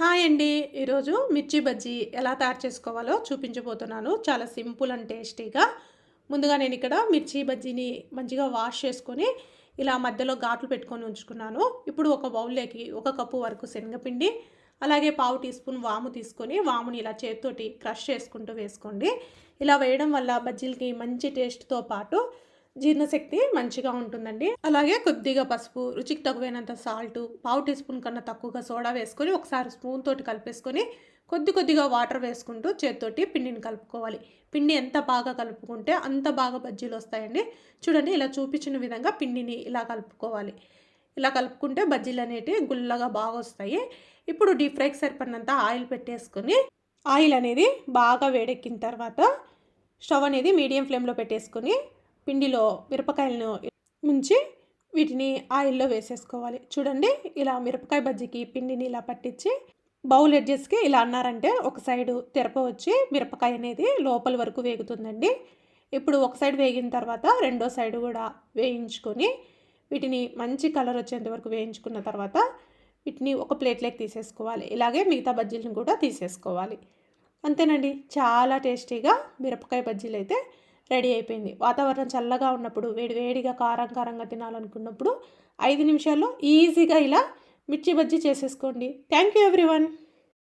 Hi అండి. ఈరోజు మిర్చి బజ్జీ ఎలా తయారు చేసుకోవాలో చూపించబోతున్నాను. చాలా సింపుల్ అండ్ టేస్టీగా. ముందుగా నేను ఇక్కడ మిర్చి బజ్జీని మంచిగా వాష్ చేసుకొని ఇలా మధ్యలో ఘాట్లు పెట్టుకొని ఉంచుకున్నాను. ఇప్పుడు ఒక బౌల్లోకి ఒక కప్పు వరకు శనగపిండి అలాగే పావు టీ స్పూన్ వాము తీసుకొని వాముని ఇలా చేతితోటి క్రష్ చేసుకుంటూ వేసుకోండి. ఇలా వేయడం వల్ల బజ్జీలకి మంచి టేస్ట్తో పాటు జీర్ణశక్తి మంచిగా ఉంటుందండి. అలాగే కొద్దిగా పసుపు రుచికి తక్కువైనంత సాల్ట్ పావు టీ స్పూన్ కన్నా తక్కువగా సోడా వేసుకొని ఒకసారి స్పూన్ తోటి కలిపేసుకొని కొద్ది కొద్దిగా వాటర్ వేసుకుంటూ చేతితోటి పిండిని కలుపుకోవాలి. పిండి ఎంత బాగా కలుపుకుంటే అంత బాగా బజ్జీలు వస్తాయండి. చూడండి ఇలా చూపించిన విధంగా పిండిని ఇలా కలుపుకోవాలి. ఇలా కలుపుకుంటే బజ్జీలు అనేటివి గుల్లగా బాగా వస్తాయి. ఇప్పుడు డీప్ ఫ్రైకి సరిపడినంత ఆయిల్ పెట్టేసుకొని ఆయిల్ అనేది బాగా వేడెక్కిన తర్వాత స్టవ్ అనేది మీడియం ఫ్లేమ్లో పెట్టేసుకొని పిండిలో మిరపకాయలను ముంచి వీటిని ఆయిల్లో వేసేసుకోవాలి. చూడండి ఇలా మిరపకాయ బజ్జీకి పిండిని ఇలా పట్టించి బౌల్ ఎడ్జెస్కి ఇలా అన్నారంటే ఒక సైడు తెరపవచ్చి మిరపకాయ అనేది లోపల వరకు వేగుతుందండి. ఇప్పుడు ఒక సైడ్ వేగిన తర్వాత రెండో సైడ్ కూడా వేయించుకొని వీటిని మంచి కలర్ వచ్చేంత వరకు వేయించుకున్న తర్వాత వీటిని ఒక ప్లేట్లోకి తీసేసుకోవాలి. ఇలాగే మిగతా బజ్జీలను కూడా తీసేసుకోవాలి. అంతేనండి. చాలా టేస్టీగా మిరపకాయ బజ్జీలు అయితే రెడీ అయిపోయింది. వాతావరణం చల్లగా ఉన్నప్పుడు వేడి వేడిగా కారం కారంగా తినాలనుకున్నప్పుడు ఐదు నిమిషాల్లో ఈజీగా ఇలా మిర్చి బజ్జీ చేసేసుకోండి. Thank you everyone.